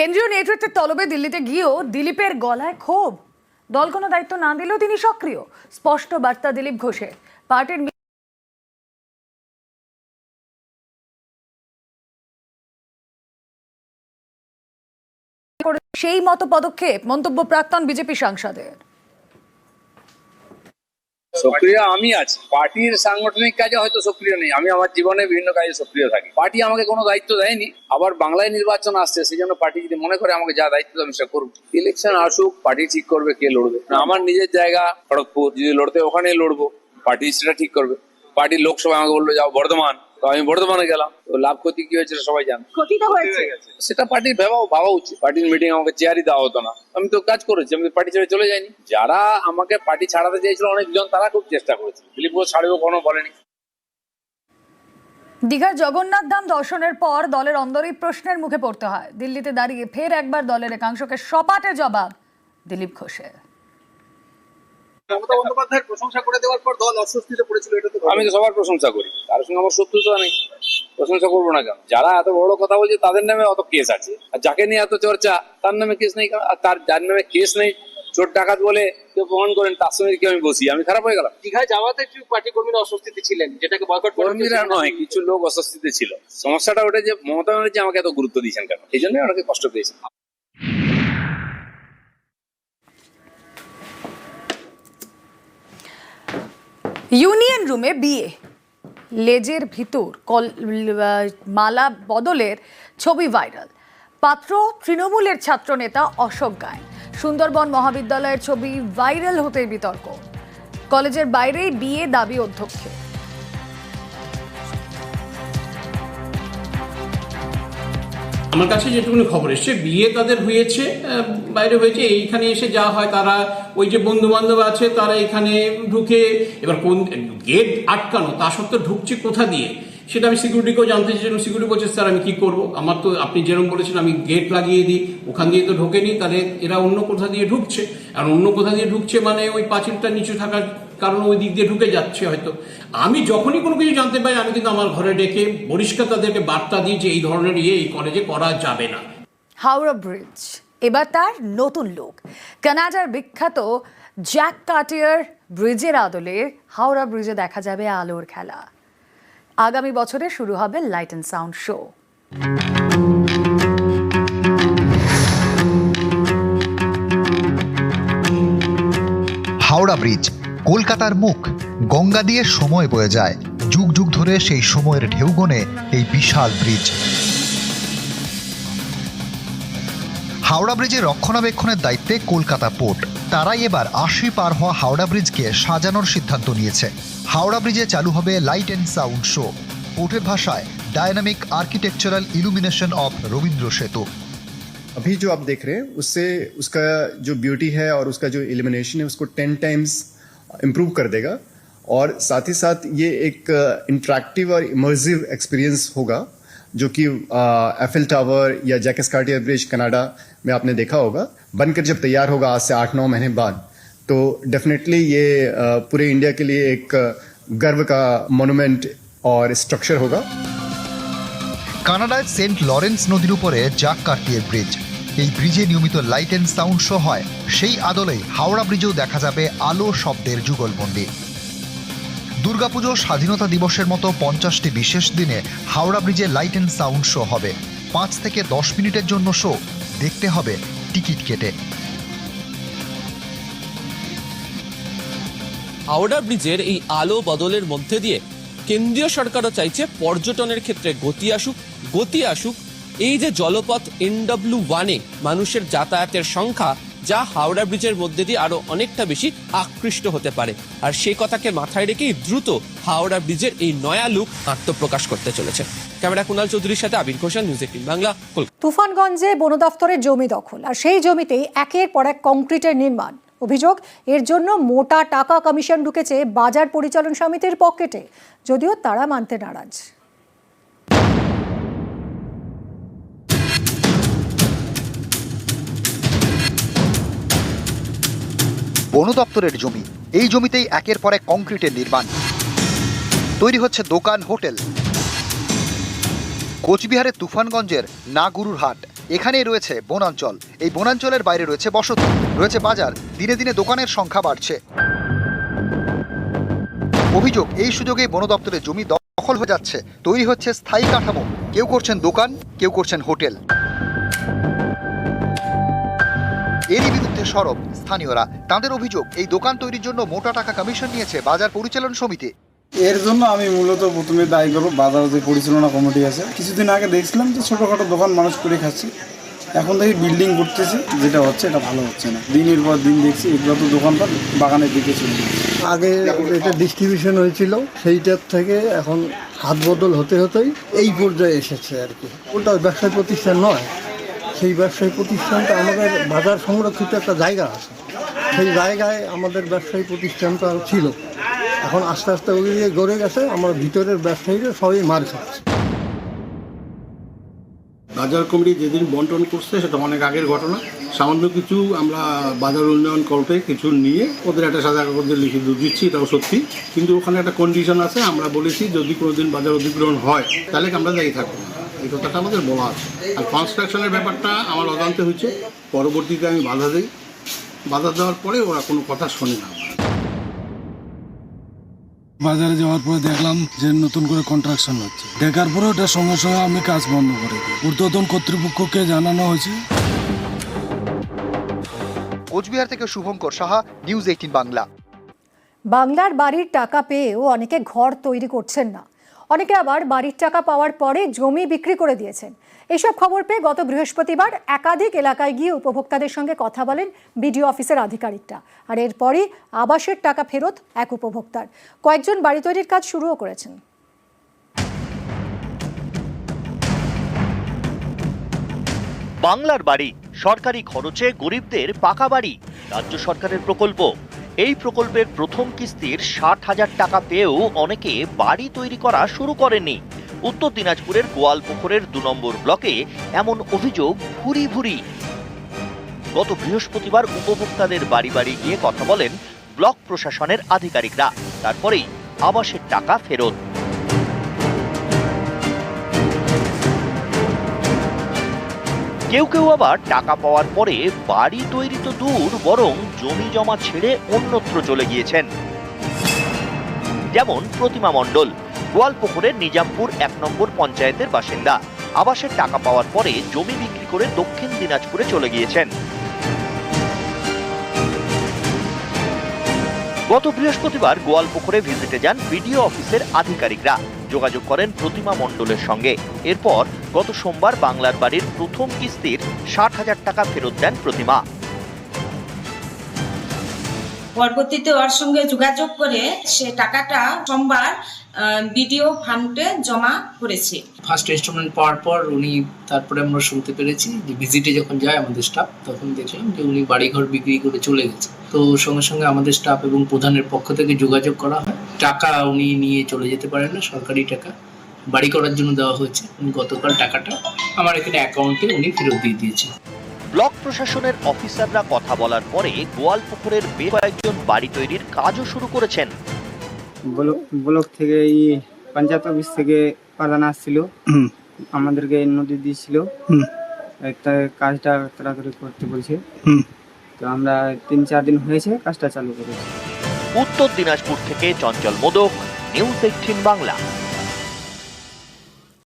কেন্দ্রীয় নেতৃত্বের তলবে দিল্লিতে গিয়েও দিলীপের গলায় ক্ষোভ। দল কোনো দায়িত্ব না দিলেও তিনি সক্রিয়। স্পষ্ট বার্তা দিলীপ ঘোষের। পার্টির সেই মতো পদক্ষেপ মন্তব্য প্রাক্তন বিজেপি সাংসদের। সক্রিয় আমি আছি। পার্টির সাংগঠনিক কাজে হয়তো সক্রিয় নেই। আমি আমার জীবনে বিভিন্ন কাজে সক্রিয় থাকি। পার্টি আমাকে কোনো দায়িত্ব দেয়নি। আবার বাংলায় নির্বাচন আসছে, সেই জন্য পার্টি যদি মনে করে আমাকে যা দায়িত্ব আমি সেটা করব। ইলেকশন আসুক, পার্টি ঠিক করবে, কে লড়বে? আমার নিজের জায়গা খড়গপুর, যদি লড়তে ওখানেই লড়বো, পার্টি সেটা ঠিক করবে। পার্টির লোকসভা আমাকে বলল যাও, বর্ধমান। তো আমি বর্ধমানে গেলাম তো লাভ ক্ষতি কি হয়েছে সবাই জানে। ক্ষতি তো হয়েছে। সেটা পার্টির ভাবা ভাবা উচিত পার্টির মিটিং আমাকে চেয়ারই দেওয়া হতো না। আমি তো কাজ করেছি আমি পার্টি ছেড়ে চলে যাইনি। যারা আমাকে পার্টি ছাড়াতে চেয়েছিল অনেকজন তারা খুব চেষ্টা করেছে। দিলীপ ঘোষ ছাড়বেও কোনো বলেনি। দীঘার জগন্নাথ ধাম দর্শনের পর দলের অন্দরেই প্রশ্নের মুখে পড়তে হয়। দিল্লিতে দাঁড়িয়ে ফের একবার দলের একাংশকে সপাটে জবাব দিলীপ ঘোষের। মমতা বন্দ্যোপাধ্যায়ের প্রশংসা করে দেওয়ার পর দল অস্বস্তিতে পড়েছিল এটা তো আমি তো সবার প্রশংসা করি কারোর সঙ্গে আমার শত্রুতা নেই প্রশংসা করব না কেন? যারা এত বড় কথা বলছে তাদের নামে অত কেস আছে আর যাকে নিয়ে এত চর্চা তার নামে কেস নেই আর তার যার নামে কেস নেই চোর ডাকাত বলে কেউ প্রমাণ করেন তার সঙ্গে কি আমি বসি আমি খারাপ হয়ে গেলাম। দীঘায় যাওয়াতে পার্টি কর্মীরা অস্বস্তিতে ছিলেন যেটাকে বয়কট কর্মীরা নয় কিছু লোক অস্বস্তিতে ছিল। সমস্যাটা ওটা যে মমতা ব্যানার্জি আমাকে এত গুরুত্ব দিয়েছেন কেন? এই জন্য ওনাকে কষ্ট পেয়েছে। ইউনিয়ন রুমে বিয়ে। লেজের ভিতর কল মালা বদলের ছবি ভাইরাল। পাত্র তৃণমূলের ছাত্রনেতা অশোক গায় সুন্দরবন মহাবিদ্যালয়ের ছবি ভাইরাল হতে বিতর্ক। কলেজের বাইরেই বিয়ে দাবি অধ্যক্ষের। আমার কাছে যেটুকুনি খবর এসছে, বিয়ে তাদের হয়েছে বাইরে হয়েছে, এইখানে এসে যা হয় তারা, ওই যে বন্ধু বান্ধব আছে, তারা এখানে ঢুকে, এবার কোন গেট আটকানো, তা সত্ত্বেও ঢুকছে কোথা দিয়ে? সেটা আমি সিকিউরিটিকেও জানতে চেয়েছিলাম সিকিউরিটি বলছে, স্যার, আমি কি করব? আমার তো, আপনি যেরকম বলেছেন, আমি গেট লাগিয়ে দিই, ওখান দিয়ে তো ঢোকেনি, তাহলে এরা অন্য কোথা দিয়ে ঢুকছে? আর অন্য কোথা দিয়ে ঢুকছে মানে ওই পাঁচিলটা নিচু থাকার কারণ ওই দিক দিয়ে ঢুকে যাচ্ছে হয়তো। আমি যখনই কোনো কিছু জানতে পারি আমি কিন্তু আমার ঘরে ডেকে পরিষ্কার তাদেরকে বার্তা দিই যে এই ধরনের ইয়ে এই কলেজে করা যাবে না। হাওড়া ব্রিজ এবার তার নতুন লোক কানাডার বিখ্যাত জ্যাক কাটিয়ার ব্রিজের আদলে হাওড়া ব্রিজে দেখা যাবে আলোর খেলা। আগামী বছরে শুরু হবে light and sound show Howrah bridge কলকাতার মুখ গঙ্গা দিয়ে সময় বয়ে যায় যুগ যুগ ধরে সেই সময়ের ঢেউ গনে এই বিশাল ব্রিজ হাওড়া ব্রিজের রক্ষণাবেক্ষণের দায়িত্বে কলকাতা পোর্ট তারাই এবার আশি পার হওয়া হাওড়া ব্রিজকে সাজানোর সিদ্ধান্ত নিয়েছে হাওড়া ব্রিজে চালু হবে লাইট অ্যান্ড সাউন্ড শো পোর্টের ভাষায় dynamic architectural illumination of Rabindra Setu अभी जो आप देख रहे हैं उससे उसका जो ब्यूटी है और उसका जो इलिमिनेशन है उसको टेन टाइम्स इम्प्रूव कर देगा और साथ ही साथ ये एक इंट्रैक्टिव और इमर्सिव एक्सपीरियंस होगा जो कि एफिल टावर या जैकस कार्टियर ब्रिज कनाडा में आपने देखा होगा बनकर जब तैयार होगा आज से आठ नौ महीने बाद तो डेफिनेटली ये अ, पूरे इंडिया के लिए एक अ, गर्व का मोनूमेंट और स्ट्रक्चर होगा কানাডায় সেন্ট লরেন্স নদীর উপরে জাক কার্টিয়ের ব্রিজ এই ব্রিজে নিয়মিত লাইট অ্যান্ড সাউন্ড শো হয়। সেই আদলেই হাওড়া ব্রিজেও দেখা যাবে আলো শব্দের যুগলবন্দি। দুর্গাপুজো স্বাধীনতা দিবসের মতো পঞ্চাশটি বিশেষ দিনে হাওড়া ব্রিজে লাইট অ্যান্ড সাউন্ড শো হবে। পাঁচ থেকে দশ মিনিটের জন্য শো দেখতে হবে টিকিট কেটে। হাওড়া ব্রিজের এই আলো বদলের মধ্যে দিয়ে কেন্দ্রীয় সরকারও চাইছে পর্যটনের ক্ষেত্রে গতি আসুক গতি আসুক এই যে জলপথ এনডব্লিউ ওয়ানে মানুষের যাতায়াতের সংখ্যা, যা হাওড়া ব্রিজের মধ্যে দিয়ে আরও অনেকটা বেশি আকৃষ্ট হতে পারে। আর সেই কথাকে মাথায় রেখেই দ্রুত হাওড়া ব্রিজের এই নয়া লুক আত্মপ্রকাশ করতে চলেছে। ক্যামেরা কুণাল চৌধুরীর সাথে আবির ঘোষাল নিউজ এইটিন বাংলা, কলকাতা। তুফানগঞ্জে বন দফতরের জমি দখল, আর সেই জমিতেই একের পর এক কংক্রিটের নির্মাণ। অভিযোগ, এর জন্য মোটা টাকা কমিশন ঢুকেছে বাজার পরিচালন সমিতির পকেটে, যদিও তারা মানতে নারাজ। বন দপ্তরের জমি। এই জমিতেই একের পর এক কংক্রিটের নির্মাণ। তৈরি হচ্ছে দোকান, হোটেল। কোচবিহারের তুফানগঞ্জের নাগুরুর হাট। এখানেই রয়েছে বনাঞ্চল। এই বনাঞ্চলের বাইরে রয়েছে বসতি। রয়েছে বাজার। দিনে দিনে দোকানের সংখ্যা বাড়ছে। অভিযোগ, এই সুযোগে বন দপ্তরের জমি দখল হয়ে যাচ্ছে। তৈরি হচ্ছে স্থায়ী কাঠামো। কেউ করছেন দোকান, কেউ করছেন হোটেল। এরই বিরুদ্ধে সরব। স্থানীয়রা তাদের অভিযোগ এই দোকান তৈরির জন্য মোটা টাকা কমিশন নিয়েছে বাজার পরিচালন সমিতি। এর জন্য আমি মূলত প্রথমে দায়ী করব বাজার যে পরিচালনা কমিটি আছে। কিছুদিন আগে দেখছিলাম যে ছোটোখাটো দোকান মানুষ করে খাচ্ছে। এখন দেখি বিল্ডিং করতেছে যেটা হচ্ছে এটা ভালো হচ্ছে না। দিনের পর দিন দেখছি এগুলো তো দোকানপাট বাগানের দিকে চলে যাচ্ছে। আগে এটা ডিস্ট্রিবিউশন হয়েছিল সেইটার থেকে এখন হাত বদল হতে হতেই এই পর্যায়ে এসেছে আর কি। ওটা ব্যবসায় প্রতিষ্ঠান নয়। সেই ব্যবসায়ী প্রতিষ্ঠানটা আমাদের বাজার সংরক্ষিত একটা জায়গা আছে। সেই জায়গায় আমাদের ব্যবসায়ী প্রতিষ্ঠানটা ছিল। এখন আস্তে আস্তে দিকে গড়ে গেছে, আমার ভিতরের ব্যবসায়ীরা সবই মার খাচ্ছে। বাজার কমিটি যেদিন বন্টন করছে, সেটা অনেক আগের ঘটনা। সামান্য কিছু আমরা বাজার উন্নয়ন করতে কিছু নিয়ে ওদের একটা সাদা কাগজে লিখে দিচ্ছি, এটাও সত্যি। কিন্তু ওখানে একটা কন্ডিশন আছে, আমরা বলেছি যদি কোনোদিন বাজার অধিগ্রহণ হয়, তাহলে আমরা দায়ী থাকব না। এই কথাটা আমাদের বলা আছে। আর কনস্ট্রাকশনের ব্যাপারটা আমার অজান্তে হয়েছে। পরবর্তীতে আমি বাধা দিই। বাধা দেওয়ার পরে ওরা কোনো কথা শোনে না বাজারে যাওয়ার পরে দেখলাম যে নতুন করে কন্ট্রাকশন হচ্ছে। দেখার পরে ওটা সঙ্গে সঙ্গে আমি কাজ বন্ধ করে দিই। ঊর্ধ্বতন কর্তৃপক্ষকে জানানো হয়েছে। কোচবিহার থেকে শুভঙ্কর সাহা নিউজ এইটিন বাংলা। বাংলার বাড়ির টাকা পেয়েও অনেকে ঘর তৈরি করছেন না। অনেকে আবার বাড়ির টাকা পাওয়ার পরে জমি বিক্রি করে দিয়েছেন। এসব খবর পেয়ে গত বৃহস্পতিবার একাধিক এলাকায় গিয়ে উপভোক্তাদের সঙ্গে কথা বলেন বিডিও অফিসের আধিকারিকটা। আর এরপরই আবাসের টাকা ফেরত এক উপভোক্তার। কয়েকজন বাড়ি তৈরির কাজ শুরুও করেছেন। বাংলার বাড়ি, সরকারি খরচে গরিবদের পাকা বাড়ি, রাজ্য সরকারের প্রকল্প। এই প্রকল্পের প্রথম কিস্তির ষাট হাজার টাকা পেয়েও অনেকে বাড়ি তৈরি করা শুরু করেনি উত্তর দিনাজপুরের গোয়ালপুকুরের দু নম্বর ব্লকে এমন অভিযোগ ভুরি ভুরি। গত বৃহস্পতিবার উপভোক্তাদের বাড়ি বাড়ি গিয়ে কথা বলেন ব্লক প্রশাসনের আধিকারিকরা। তারপরেই আবাসের টাকা ফেরত। কেউ কেউ আবার টাকা পাওয়ার পরে বাড়ি তৈরি তো দূর, বরং জমি জমা ছেড়ে অন্যত্র চলে গিয়েছেন। যেমন প্রতিমা মণ্ডল, গোয়ালপুকুরের নিজামপুর এক নম্বর পঞ্চায়েতের বাসিন্দা। আবাসের টাকা পাওয়ার পরে জমি বিক্রি করে দক্ষিণ দিনাজপুরে চলে গিয়েছেন। গত বৃহস্পতিবার গোয়ালপুকুরে ভিজিটে যান বিডিও অফিসের আধিকারিকরা। যোগাযোগ করেন প্রতিমা মণ্ডলের সঙ্গে। এরপর গত সোমবার বাংলার বাড়ির প্রথম কিস্তির ষাট হাজার টাকা ফেরত দেন প্রতিমা। পরবর্তীতে ওর সঙ্গে যোগাযোগ করে সে টাকাটা সোমবার বিডিও ফান্ডে জমা করেছে। ফার্স্ট ইনস্টলমেন্ট পাওয়ার পর উনি তারপরে আমরা শুনতে পেরেছি যে ভিজিটে যখন যায় আমাদের স্টাফ তখন দেখলাম যে উনি বাড়িঘর বিক্রি করে চলে গেছে। তো সঙ্গে সঙ্গে আমাদের স্টাফ এবং প্রধানের পক্ষ থেকে যোগাযোগ করা হয়। টাকা উনি নিয়ে চলে যেতে পারেন না সরকারি টাকা। বাড়ি করার জন্য দেওয়া হয়েছে। উনি গতকাল টাকাটা আমার এখানে অ্যাকাউন্টে উনি ফেরত দিয়ে দিয়েছেন। ব্লক প্রশাসনের অফিসাররা কথা বলার পরে গোয়ালপুকুরের বেশ কয়েকজন বাড়ি তৈরির কাজও শুরু করেছেন। ব্লক থেকে এই পঞ্চায়েত অফিস থেকে প্রধান আসছিল। আমাদেরকে নদী দিয়েছিল। একটা কাজটা তাড়াতাড়ি করতে বলছে। তো আমরা তিন চার দিন হয়েছে কাজটা চালু করেছি। উত্তর দিনাজপুর থেকে চঞ্চল মোদক নিউজ এইটিন বাংলা।